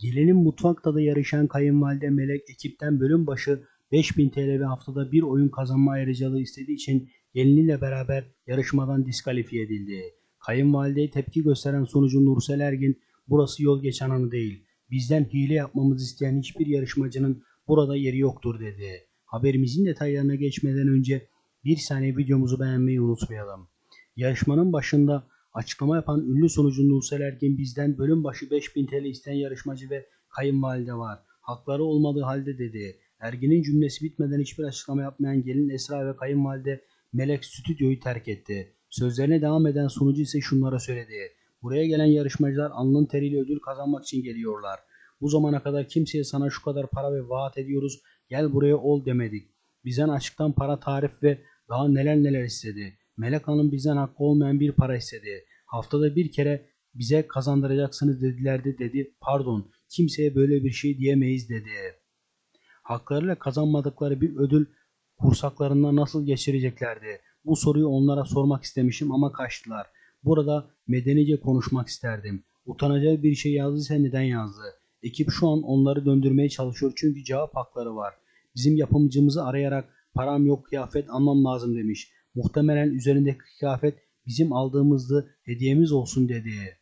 Gelinin mutfakta da yarışan kayınvalide Melek ekipten bölüm başı 5000 TL ve haftada bir oyun kazanma ayrıcalığı istediği için geliniyle beraber yarışmadan diskalifiye edildi. Kayınvalideye tepki gösteren sonucu Nursel Ergin burası yol geçen anı değil. Bizden hile yapmamızı isteyen hiçbir yarışmacının burada yeri yoktur dedi. Haberimizin detaylarına geçmeden önce bir saniye videomuzu beğenmeyi unutmayalım. Yarışmanın başında açıklama yapan ünlü sunucu Nursel Ergin bizden bölüm başı 5000 TL isteyen yarışmacı ve kayınvalide var. Hakları olmadığı halde dedi. Ergin'in cümlesi bitmeden hiçbir açıklama yapmayan gelin Esra ve kayınvalide Melek stüdyoyu terk etti. Sözlerine devam eden sunucu ise şunlara söyledi. Buraya gelen yarışmacılar alnın teriyle ödül kazanmak için geliyorlar. Bu zamana kadar kimseye sana şu kadar para ve vaat ediyoruz gel buraya ol demedik. Bizden açıktan para tarif ve daha neler neler istedi. Melek Hanım bizden hakkı olmayan bir para istedi. Haftada bir kere bize kazandıracaksınız dediler de dedi. Pardon kimseye böyle bir şey diyemeyiz dedi. Haklarıyla kazanmadıkları bir ödül kursaklarından nasıl geçireceklerdi? Bu soruyu onlara sormak istemişim ama kaçtılar. Burada medenice konuşmak isterdim. Utanacağı bir şey yazdıysa neden yazdı? Ekip şu an onları döndürmeye çalışıyor çünkü cevap hakları var. Bizim yapımcımızı arayarak param yok kıyafet almam lazım demiş. Muhtemelen üzerindeki kıyafet bizim aldığımızdı hediyemiz olsun dedi.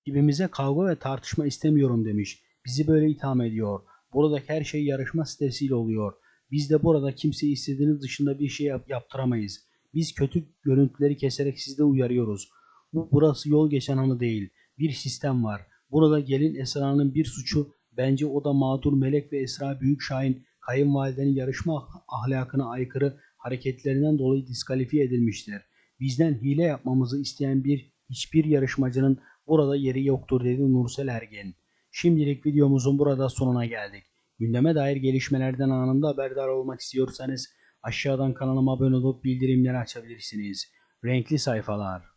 Ekibimize kavga ve tartışma istemiyorum demiş. Bizi böyle itham ediyor. Buradaki her şey yarışma stresiyle oluyor. Biz de burada kimseye istediğiniz dışında bir şey yap- yaptıramayız. Biz kötü görüntüleri keserek sizi de uyarıyoruz. Bu burası yol geçen anı değil. Bir sistem var. Burada gelin Esra'nın bir suçu bence o da mağdur Melek ve Esra Büyükşahin kayınvalidenin yarışma ah- ahlakına aykırı hareketlerinden dolayı diskalifiye edilmiştir. Bizden hile yapmamızı isteyen bir hiçbir yarışmacının burada yeri yoktur dedi Nursel Ergen. Şimdilik videomuzun burada sonuna geldik. Gündeme dair gelişmelerden anında haberdar olmak istiyorsanız aşağıdan kanalıma abone olup bildirimleri açabilirsiniz. Renkli sayfalar.